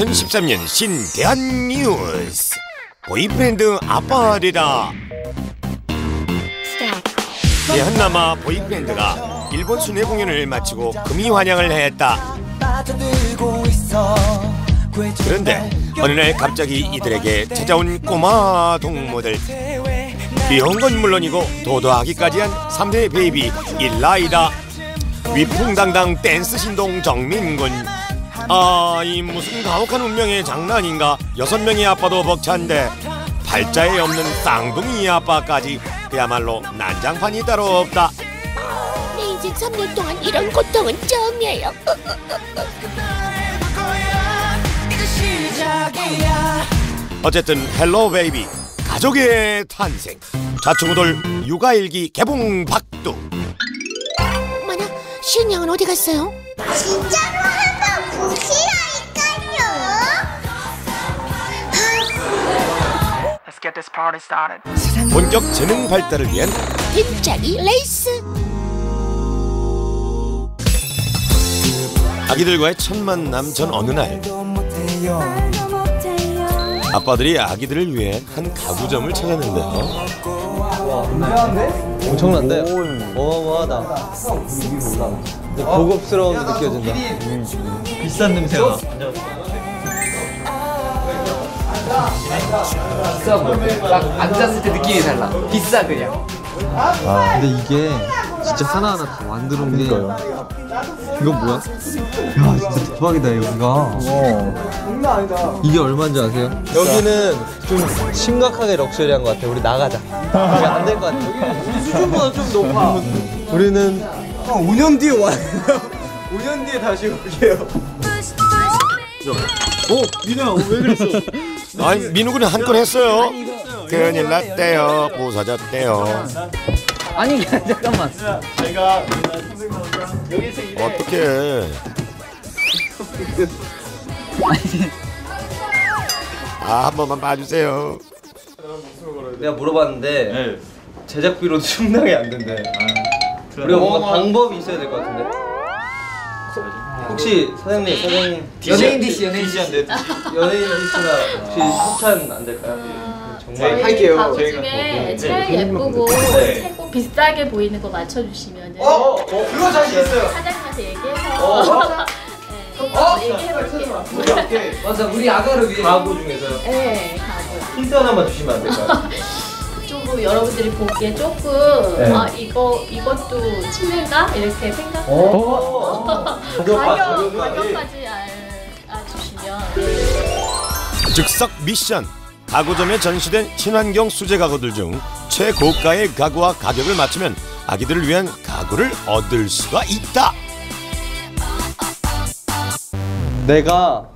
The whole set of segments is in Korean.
2013년 신대한 뉴스. 보이밴드 아빠리다. 대한남아 보이밴드가 일본 순회 공연을 마치고 금이 환영을 했다. 그런데 어느 날 갑자기 이들에게 찾아온 꼬마 동무들. 귀여운 건 물론이고 도도하기까지 한 3대 베이비 일라이다. 위풍당당 댄스 신동 정민군 아 이 무슨 가혹한 운명의 장난인가? 여섯 명의 아빠도 벅찬데 팔자에 없는 쌍둥이 아빠까지 그야말로 난장판이 따로 없다. 내 인생 3년 동안 이런 고통은 처음이에요. 어쨌든 헬로 베이비 가족의 탄생. 좌충우돌 육아일기 개봉 박두. 어머나, 시은 양은 어디 갔어요? 진짜로 본격 재능 발달을 위한 빈짜리 레이스. 아기들과의 첫 만남 전 어느 날 아빠들이 아기들을 위해 한 가구점을 찾았는데요 엄청난데? 어마어마하다. 근데 고급스러움이 느껴진다. 비싼 냄새가. 비싸 보여. 딱 앉았을 때 느낌이 달라. 비싸 그냥. 아, 근데 이게 진짜 하나하나 다 만들어 온 게. 이건 뭐야? 야, 진짜 대박이다, 여기가. 이게 얼마인지 아세요? 여기는 좀 심각하게 럭셔리한 것 같아. 우리 나가자. 안될 것 같아. 우리 수준보다 좀 높아. 우리는 한 5년 뒤에 와야 돼요. 5년 뒤에 다시 올게요. 아니 민우군이 한 건 했어요. 큰일 났대요. 부서졌대요. 아니 잠깐만. 어떡해? 아한 번만 봐주세요. 내가 물어봤는데 제작비로 충당이 안 된대. 우리가 뭔가 방법이 있어야 될 것 같은데. 혹시 사장님, 사장님 연예인 DC 연예인 DC. 연예인 디스나 혹시 협찬 안 될까요? 정말 할게요. 가구 중에 제일 예쁘고 최고 비싸게 보이는 거 맞춰주시면 은 어, 그거 자신 있어요. 사장님한테 얘기해서 네, 얘기해볼게요. 맞아 우리 아가를 위해. 가구 중에서요. 네, 가구. 힌트 하나만 주시면 안 될까요? 조금 여러분들이 보기에 조금 네. 아 이거 이것도 침대인가 이렇게 생각. 어? 가격 가격까지. 가격까지 알, 알주시면. 즉석 미션 가구점에 전시된 친환경 수제 가구들 중 최고가의 가구와 가격을 맞추면 아기들을 위한 가구를 얻을 수가 있다 내가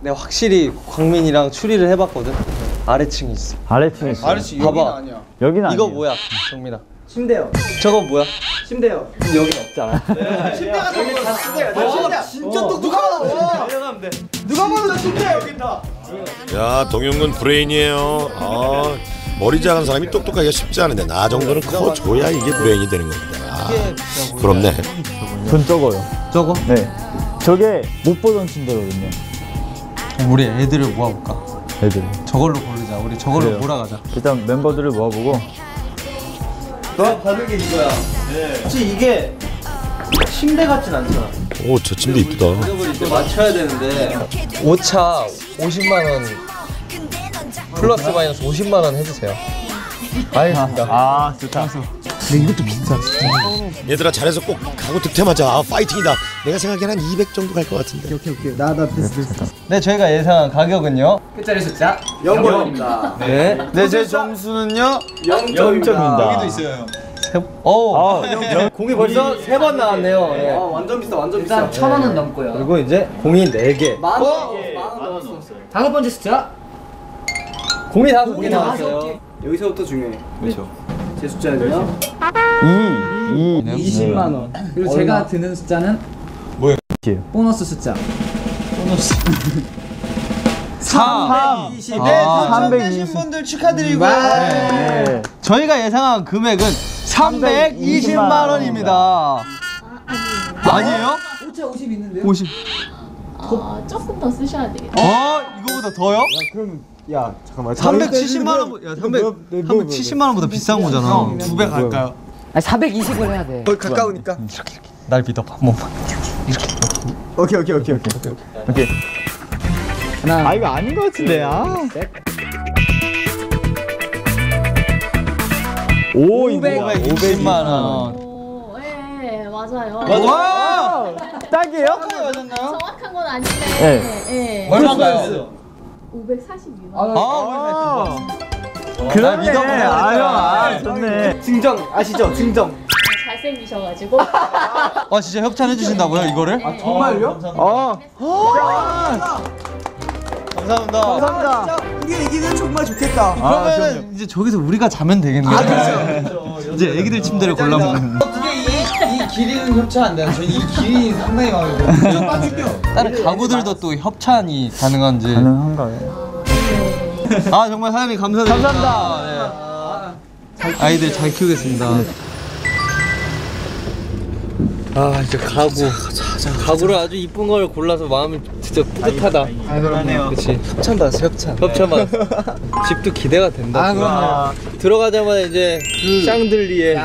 내가 확실히 광민이랑 추리를 해봤거든. 아래층이 있어. 아래층에 있어. 아래층 봐봐. 여기는 이거 아니에요. 뭐야, 정민아? 침대요. 저거 뭐야? 침대요. 여기 없잖아. 침대가 여기 다 침대야. 침대. 진짜 똑똑하다. 내려가면 돼. 누가 봐도 나 침대 여기 있다. 야 동영군 브레인이에요 아, 머리 작은 사람이 똑똑하기가 쉽지 않은데 나 정도는 커줘야 이게 브레인이 되는 겁니다 아, 부럽네 전 적어요. 저거? 네. 저게 못 보던 침대거든요. 우리 애들을 모아볼까? 애들. 저걸로. 우리 저걸로 그래요. 몰아가자. 일단 멤버들을 모아보고 너 받은 게 이거야. 혹시 이게 침대 같진 않잖아. 오 저 침대 이쁘다 가격을 이제 맞춰야 되는데 오차 50만 원 플러스 마이너스 50만 원 해주세요. 알겠습니다. 아 좋다. 얘들아 잘해서 꼭 가구 득템하자 파이팅이다 내가 생각에는 한200 정도 갈 것 같은데 네, 저희가 예상한 가격은요. 끝자리 숫자. 0번입니다. 네. 네, 제 점수는요. 0점입니다. 여기도 있어요. 오, 아, 공이 벌써 세 번 나왔네요. 네. 완전 비싸, 완전 일단 천 원은 넘고요. 그리고 이제 공이 네 개. 다섯 번째 숫자. 공이 다섯 개 나왔어요. 여기서부터 중요해. 그렇죠. 제 숫자는요? 2, 2, 20만 원. 그리고 제가 드는 숫자는 뭐예요? 보너스 숫자. 320. 네, 당첨되신 분들 축하드리고. 네. 저희가 예상한 금액은 320만 원입니다. 아니에요? 오차 50 있는데요? 50. 어, 조금 더 쓰셔야 되겠다. 어? 이거보다 더요? 야 잠깐만 370만 원, 야 300, 370만 원보다 비싼 거잖아. 두 배 갈까요? 아니 420을 해야 돼. 거의 가까우니까. 날 믿어. 한 번만. 오케이 오케이 오케이 오케이 오케이 하나. 아 이거 아닌 것 같은데 아 오, 520만 원. 오, 예, 예, 맞아요. 와! 딱이에요? 정확한 건 아닌데. 네. 예, 예. 얼마인가요? 542만 아, 그러네 아유 아 좋네 증정 아시죠? 증정. 잘생기셔가지고. 아 진짜 협찬해 주신다고요 이거를? 네. 정말요? 어 감사합니다. 감사합니다 우리 애기는 정말 좋겠다. 아 그러면 이제 저기서 우리가 자면 되겠네요. 이제 애기들 침대를 골라 먹는. 이, 이 길이는 협찬 안 돼요? 저이 길이 상당히 마음에 들어요. 다른 가구들도 또 협찬이 가능한지. 가능한가요? 아 정말 사장님 감사드립니다. 감사합니다. 아이들 잘 키우겠습니다. 아 이제 가구 가구를 아주 이쁜 걸 골라서 마음이 진짜 뿌듯하다. 아 그러네요 그렇지. 협찬 받았어 협찬. 협찬 받. 집도 기대가 된다. 아, 그럼요. 들어가자마자 이제 샹들리에.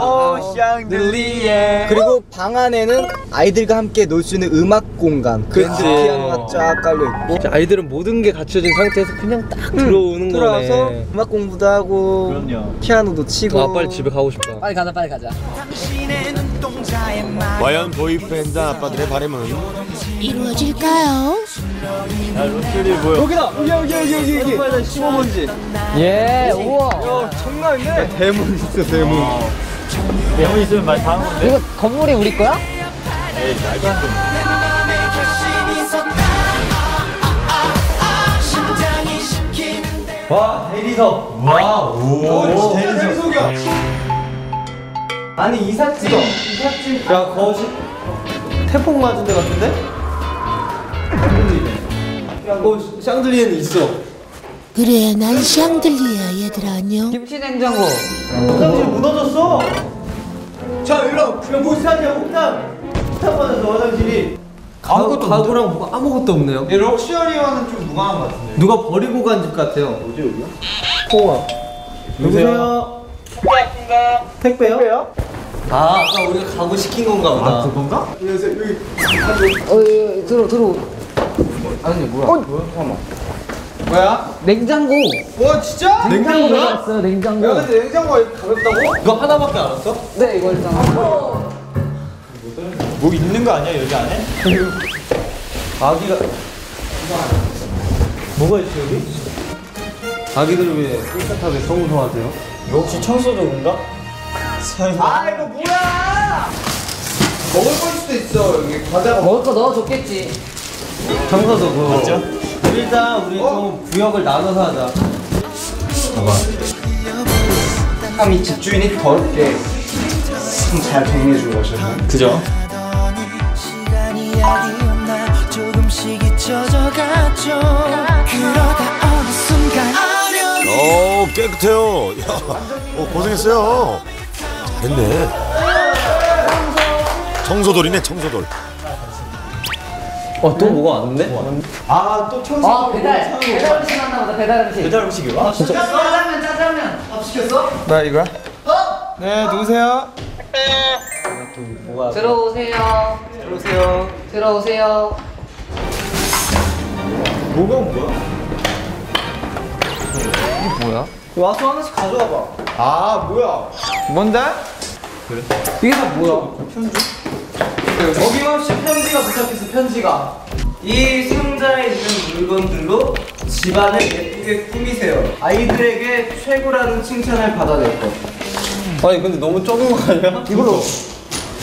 오 샹들리에. 그리고 방 안에는 아이들과 함께 놀 수 있는 음악 공간. 그치. 피아노가 쫙 깔려 있고. 진짜 아이들은 모든 게 갖춰진 상태에서 그냥 딱 들어오는 들어와서 거네. 음악 공부도 하고 그럼요. 피아노도 치고. 아 빨리 집에 가고 싶다. 빨리 가자 빨리 가자. 과연 보이밴드 아빠들의 바람은 이루어질까요? 여기다 여기 여기 여기 여기 여기. 빨리 15번지. 예 우와. 장난이네. 대문 있어 대문 대문 있으면 많이 다한 건데 이거 건물이 우리 거야? 와 대리석. 와 오. 대리석. 아니 이삿 찍어. 이삿 찍. 야 거실 태풍 맞은 데 같은데? 어 샹들리에는 있어. 그래, 난 샹들리야, 얘들아, 안녕. 김치 냉장고. 화장실 무너졌어. 자 일로 그냥 목탄이야 목탄. 목탄 맞았어 화장실이. 아무것도 가구랑 뭐가 아무것도 없네요. 이 럭셔리와는 좀 무관한 것 같은데. 누가 버리고 간 집 같아요. 어디 여기야? 통화. 누구세요? 택배요? 아 아까 우리가 가구 시킨 건가 보다. 아 그건가? 어 예, 들어 들어. 아니 뭐야? 뭐야? 냉장고. 와 진짜? 냉장고야? 들어갔어요 냉장고. 야 근데 냉장고가 가볍다고? 이거 하나밖에 안 왔어? 네 이거 일단. 뭐 있는 거 아니야 여기 안에? 아기가 뭐가 있어 여기? 아기들을 위해 깨끗하게 청소하세요. 혹시 청소도인가? 아 이거 뭐야? 먹을 거일 수도 있어 여기 과자가 먹을 거 넣어줬겠지. 청소도 그거 맞죠? 일단 우리 좀 구역을 나눠서 하자. 이 집주인이 더럽게 잘 정리해 주고 가셨네. 그죠? 오 깨끗해요. 야, 오, 고생했어요. 잘했네. 청소돌이네 청소돌. 어 또 뭐가 왔는데? 아 또 청소 아 배달 배달 음식 왔나 보다 배달 음식. 배달 음식이 와? 짜장면 짜장면. 밥 시켰어? 나 이거야? 네 누구세요? 들어오세요. 들어오세요. 들어오세요. 뭐가 온 거야? 와서 하나씩 가져와 봐. 아 뭐야 뭔데? 이게 다 뭐야? 어김없이 편지가 도착했어 편지가. 이 상자에 있는 물건들로 집안을 예쁘게 꾸미세요. 아이들에게 최고라는 칭찬을 받아낼 것. 아니 근데 너무 적은 거 아니야? 이걸로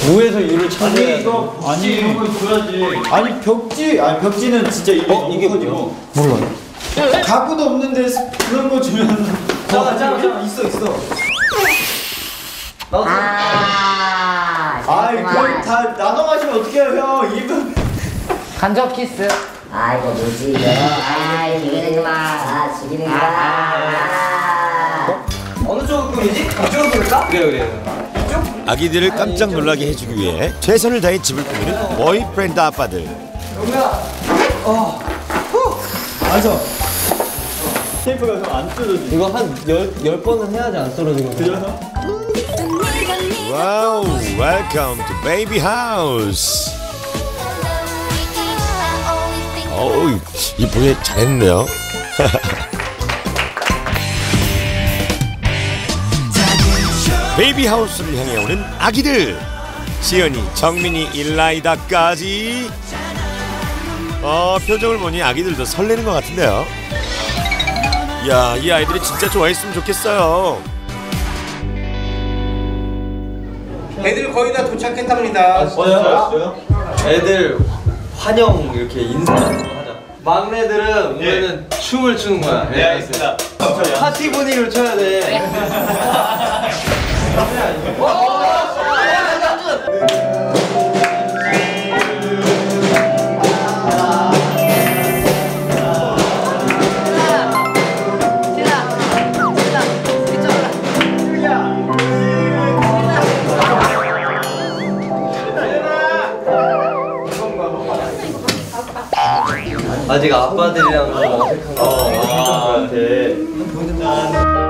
무에서 유를 찾아야 아니 이거 아니 이런 걸 줘야지 아니 벽지 아니 벽지는 진짜 이게 어? 이게 뭐야? 몰라요. 가구도 없는데 그런 거 주면 잠깐 잠깐 잠깐 있어 있어. 아. 아이 그럼 다 나눠 마시면 어떡해요 형 이거 간접 키스. 아이고 뭐지 이거 아 죽이는구나 아 죽이는구나 어느 쪽을 꾸미지? 이쪽으로 꾸밀까? 그래 그래. 아기들을 깜짝 놀라게 해주기 위해 최선을 다해 집을 꾸미는 보이프렌드 아빠들. 테이프가 좀안 뜯어지. 이거 한 열 열 번은 해야지 안 떨어지거든요. 와우, 웰컴 투 베이비 하우스. 어우, 이쁘게 잘했네요. 베이비 하우스를 향해 오는 아기들. 시연이, 정민이, 일라이다까지. 어, 표정을 보니 아기들도 설레는 것 같은데요. 야, 이 아이들이 진짜 좋아했으면 좋겠어요. 애들 거의 다 도착했답니다. 어요? 애들 환영 이렇게 인사 하자. 막내들은 오면은 춤을 추는 거야. 네 알겠습니다. 파티 분위기로 춰야 돼. 아직 아빠들이랑 좀 어색한 거 같아. 아,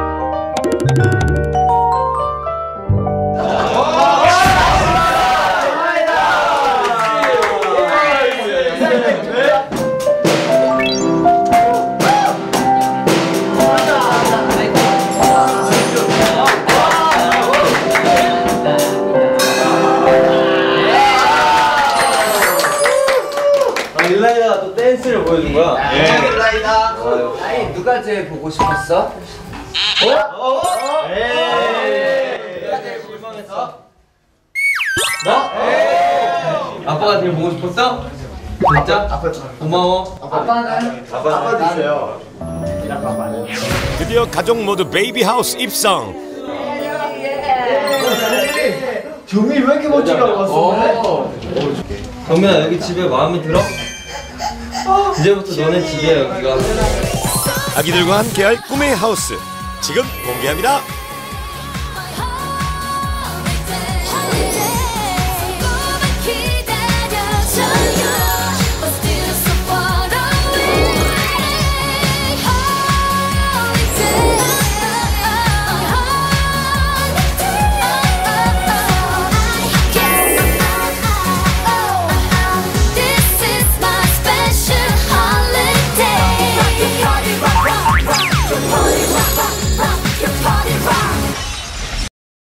아니 누가 제일 보고 싶었어? 아빠가 제일 보고 싶었어? 진짜? 고마워. 아빠는 아빠도 있어요. 드디어 가족 모두 베이비 하우스 입성. 종이 왜 이렇게 멋지게 하고 왔어? 정민아 여기 집에 마음에 들어? 이제부터 너네 집이야 여기가. 아기들과 함께할 꿈의 하우스 지금 공개합니다.